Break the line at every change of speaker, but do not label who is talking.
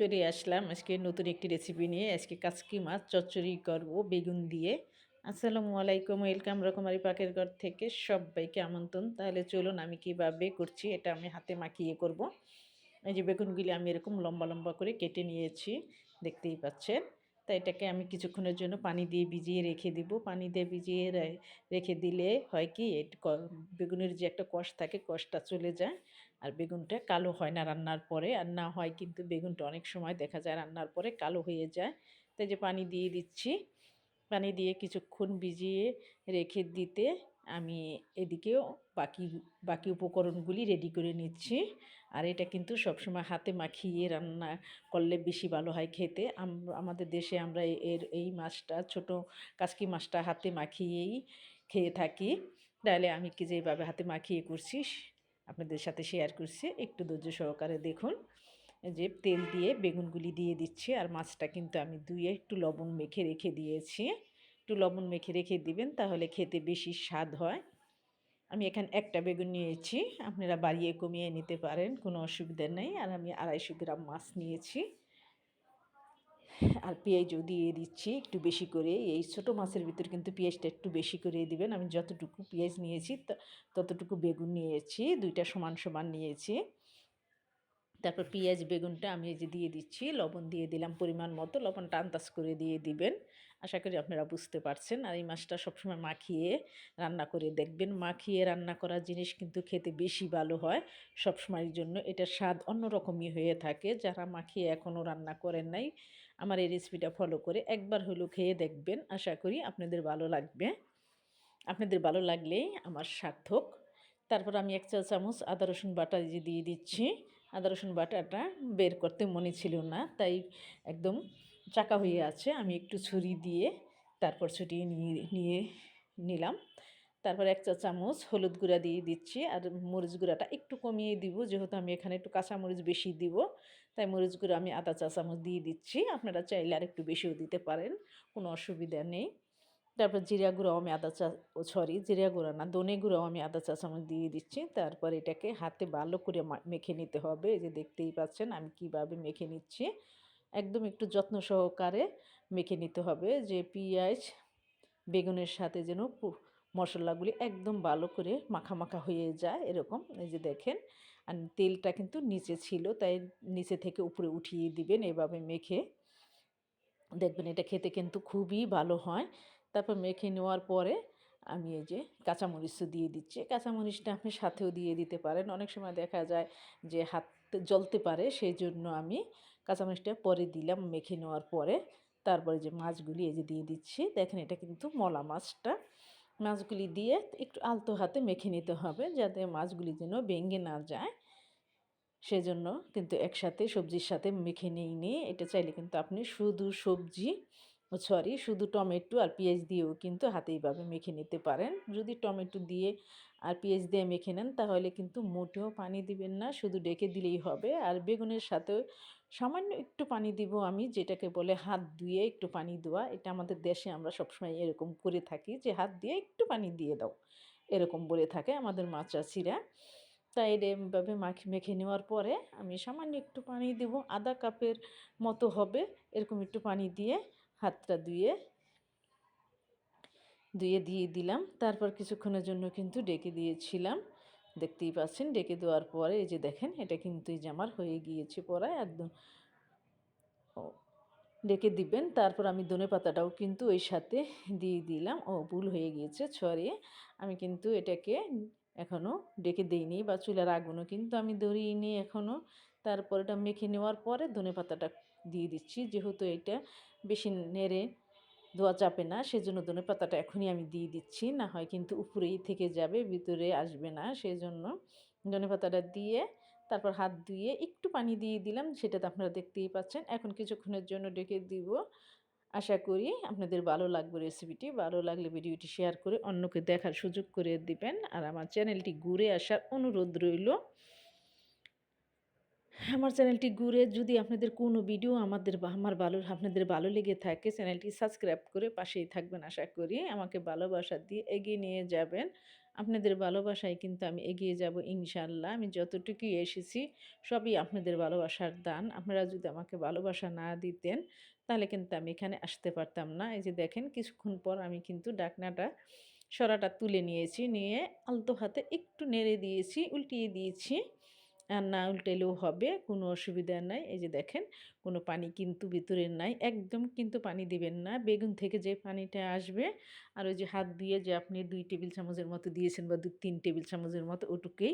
চলে আসলাম। আজকে নতুন একটি রেসিপি নিয়ে আজকে কাচকি মাছ, চচ্চড়ি করব বেগুন দিয়ে। আসসালামু আলাইকুম, ওয়েলকাম রকমারি পাকের ঘর থেকে সবাইকে আমন্ত্রণ। তাহলে চলুন আমি কীভাবে করছি এটা আমি হাতে মাখিয়ে করব। এই যে বেগুনগুলি আমি এরকম লম্বা লম্বা করে কেটে নিয়েছি, দেখতেই পাচ্ছেন। তাই এটাকে আমি কিছুক্ষণের জন্য পানি দিয়ে ভিজিয়ে রেখে দিব। পানি দিয়ে ভিজিয়ে রেখে দিলে হয় কি বেগুনের যে একটা কষ থাকে, কষটা চলে যায় আর বেগুনটা কালো হয় না রান্নার পরে। আর না হয় কিন্তু বেগুনটা অনেক সময় দেখা যায় রান্নার পরে কালো হয়ে যায়। তাই যে পানি দিয়ে দিচ্ছি, পানি দিয়ে কিছুক্ষণ ভিজিয়ে রেখে দিতে আমি এদিকেও বাকি বাকি উপকরণগুলি রেডি করে নিচ্ছি। আর এটা কিন্তু সবসময় হাতে মাখিয়ে রান্না করলে বেশি ভালো হয় খেতে। আমাদের দেশে আমরা এর, এই মাছটা, ছোট কাসকি মাছটা হাতে মাখিয়েই খেয়ে থাকি। তাহলে আমি কি যেভাবে হাতে মাখিয়ে করছি, আপনাদের সাথে শেয়ার করছি। একটু ধৈর্য সহকারে দেখুন। যে তেল দিয়ে বেগুনগুলি দিয়ে দিচ্ছি। আর মাছটা কিন্তু আমি ধুয়ে একটু লবণ মেখে রেখে দিয়েছি। একটু লবণ মেখে রেখে দিবেন, তাহলে খেতে বেশি স্বাদ হয়। আমি এখানে একটা বেগুন নিয়েছি, আপনারা বাড়িয়ে কমিয়ে নিতে পারেন, কোনো অসুবিধা নেই। আর আমি আড়াইশো গ্রাম মাছ নিয়েছি। আর পেঁয়াজও দিয়ে দিচ্ছি একটু বেশি করে। এই ছোটো মাছের ভিতর কিন্তু পেঁয়াজটা একটু বেশি করে দিবেন। আমি যতটুকু পেঁয়াজ নিয়েছি ততটুকু বেগুন নিয়েছি, দুইটা সমান সমান নিয়েছি। তারপর পেঁয়াজ, বেগুনটা আমি এই যে দিয়ে দিচ্ছি, লবণ দিয়ে দিলাম পরিমাণ মতো, লবণটা আন্দাজ করে দিয়ে দিবেন। আশা করি আপনারা বুঝতে পারছেন। আর এই মাছটা সবসময় মাখিয়ে রান্না করে দেখবেন। মাখিয়ে রান্না করা জিনিস কিন্তু খেতে বেশি ভালো হয় সবসময়ের জন্য। এটার স্বাদ অন্যরকমই হয়ে থাকে। যারা মাখিয়ে এখনও রান্না করেন নাই, আমার এই রেসিপিটা ফলো করে একবার হলেও খেয়ে দেখবেন। আশা করি আপনাদের ভালো লাগবে। আপনাদের ভালো লাগলেই আমার সার্থক। তারপর আমি এক চা চামচ আদা রসুন বাটা দিয়ে দিচ্ছি। আদা, রসুন বাটাটা বের করতে মনে ছিল না, তাই একদম চাকা হয়ে আছে। আমি একটু ছুরি দিয়ে তারপর ছুটিয়ে নিয়ে নিয়ে নিলাম। তারপর এক চা চামচ হলুদ গুঁড়া দিয়ে দিচ্ছি আর মরিচ গুঁড়াটা একটু কমিয়ে দিব, যেহেতু আমি এখানে একটু কাঁচা মরিচ বেশি দিব, তাই মরিচ গুঁড়া আমি আধা চা চামচ দিয়ে দিচ্ছি। আপনারা চাইলে আর একটু বেশিও দিতে পারেন, কোনো অসুবিধা নেই। তারপর জিরা গুঁড়াও আমি আদা চা, ও সরি জিরা গুঁড়া না দনে গুঁড়াও আমি আদা চা চামচ দিয়ে দিচ্ছি। তারপর এটাকে হাতে ভালো করে মেখে নিতে হবে। এই যে দেখতেই পাচ্ছেন আমি কীভাবে মেখে নিচ্ছি। একদম একটু যত্ন সহকারে মেখে নিতে হবে যে পেঁয়াজ, বেগুনের সাথে যেন মশলাগুলি একদম ভালো করে মাখা মাখা হয়ে যায় এরকম। এই যে দেখেন, আর তেলটা কিন্তু নিচে ছিল, তাই নিচে থেকে উপরে উঠিয়ে দিবেন এভাবে মেখে। দেখবেন এটা খেতে কিন্তু খুবই ভালো হয়। তারপর মেখে নেওয়ার পরে আমি এই যে কাঁচামরিচও দিয়ে দিচ্ছি। কাঁচামরিচটা আপনি সাথেও দিয়ে দিতে পারেন। অনেক সময় দেখা যায় যে হাত জ্বলতে পারে সেই জন্য আমি কাঁচামরিচটা পরে দিলাম মেখে নেওয়ার পরে। তারপরে যে মাছগুলি এই যে দিয়ে দিচ্ছি, দেখেন এটা কিন্তু মলা মাছটা। মাছগুলি দিয়ে একটু আলতো হাতে মেখে নিতে হবে যাতে মাছগুলি যেন ভেঙে না যায়। সেজন্য কিন্তু একসাথে সবজির সাথে মেখে নিই নিয়ে এটা চাইলে কিন্তু আপনি শুধু সবজি সরি শুধু টমেটো আর পেঁয়াজ দিয়েও কিন্তু হাতে এইভাবে মেখে নিতে পারেন। যদি টমেটো দিয়ে আর পেঁয়াজ দিয়ে মেখে নেন, তাহলে কিন্তু মোটেও পানি দিবেন না, শুধু ডেকে দিলেই হবে। আর বেগুনের সাথে সামান্য একটু পানি দিব আমি, যেটাকে বলে হাত ধুয়ে একটু পানি দেওয়া। এটা আমাদের দেশে আমরা সবসময় এরকম করে থাকি যে, হাত দিয়ে একটু পানি দিয়ে দাও। এরকম বলে থাকে আমাদের মাছ চাষিরা। তাই এভাবে মাখি, মেখে নেওয়ার পরে আমি সামান্য একটু পানি দেবো, আধা কাপের মতো হবে। এরকম একটু পানি দিয়ে হাতটা ধুয়ে ধুয়ে দিয়ে দিলাম। তারপর কিছুক্ষণের জন্য কিন্তু ডেকে দিয়েছিলাম। দেখতেই পাচ্ছেন, ডেকে দেওয়ার পরে এই যে দেখেন, এটা কিন্তু এই জামার হয়ে গিয়েছে পরায় একদম। ও, ডেকে দিবেন। তারপর আমি ধনে পাতাটাও কিন্তু ওই সাথে দিয়ে দিলাম। ও, ভুল হয়ে গিয়েছে ছড়িয়ে আমি কিন্তু এটাকে এখনও ডেকে দিইনি বা চুলার আগুনও কিন্তু আমি ধরিয়ে এখনও। তারপর এটা মেখে নেওয়ার পরে ধনে পাতাটা দিয়ে দিচ্ছি। যেহেতু এটা বেশি নেড়ে ধোয়া চাপে না, সেজন্য ধনে পাতাটা এখনই আমি দিয়ে দিচ্ছি। না হয় কিন্তু উপরেই থেকে যাবে, ভিতরে আসবে না। সেজন্য ধনে পাতাটা দিয়ে তারপর হাত ধুয়ে একটু পানি দিয়ে দিলাম সেটা তো আপনারা দেখতেই পাচ্ছেন। এখন কিছুক্ষণের জন্য ডেকে দিব। আশা করি আপনাদের ভালো লাগবে রেসিপিটি। ভালো লাগলে ভিডিওটি শেয়ার করে অন্যকে দেখার সুযোগ করে দিবেন। আর আমার চ্যানেলটি ঘুরে আসার অনুরোধ রইল। আমার চ্যানেলটি ঘুরে যদি আপনাদের কোনো ভিডিও আমাদের আমার ভালো আপনাদের ভালো লেগে থাকে চ্যানেলটি সাবস্ক্রাইব করে পাশেই থাকবেন আশা করি আমাকে ভালোবাসা দিয়ে এগিয়ে নিয়ে যাবেন আপনাদের ভালোবাসায় কিন্তু আমি এগিয়ে যাব ইনশাল্লাহ আমি যতটুকুই এসেছি সবই আপনাদের ভালোবাসার দান। আপনারা যদি আমাকে ভালোবাসা না দিতেন তাহলে কিন্তু আমি এখানে আসতে পারতাম না। এই যে দেখেন কিছুক্ষণ পর আমি কিন্তু ডাকনাটা সরাটা তুলে নিয়েছি। নিয়ে আলতো হাতে একটু নেড়ে দিয়েছি, উল্টিয়ে দিয়েছি। আর না উল্টেলেও হবে, কোনো অসুবিধা নাই। এই যে দেখেন কোনো পানি কিন্তু ভিতরে নাই। একদম কিন্তু পানি দিবেন না। বেগুন থেকে যে পানিটা আসবে আর ওই যে হাত দিয়ে যে আপনি দুই টেবিল চামচের মতো দিয়েছেন বা ২-৩ টেবিল চামচের মতো ওটুকুই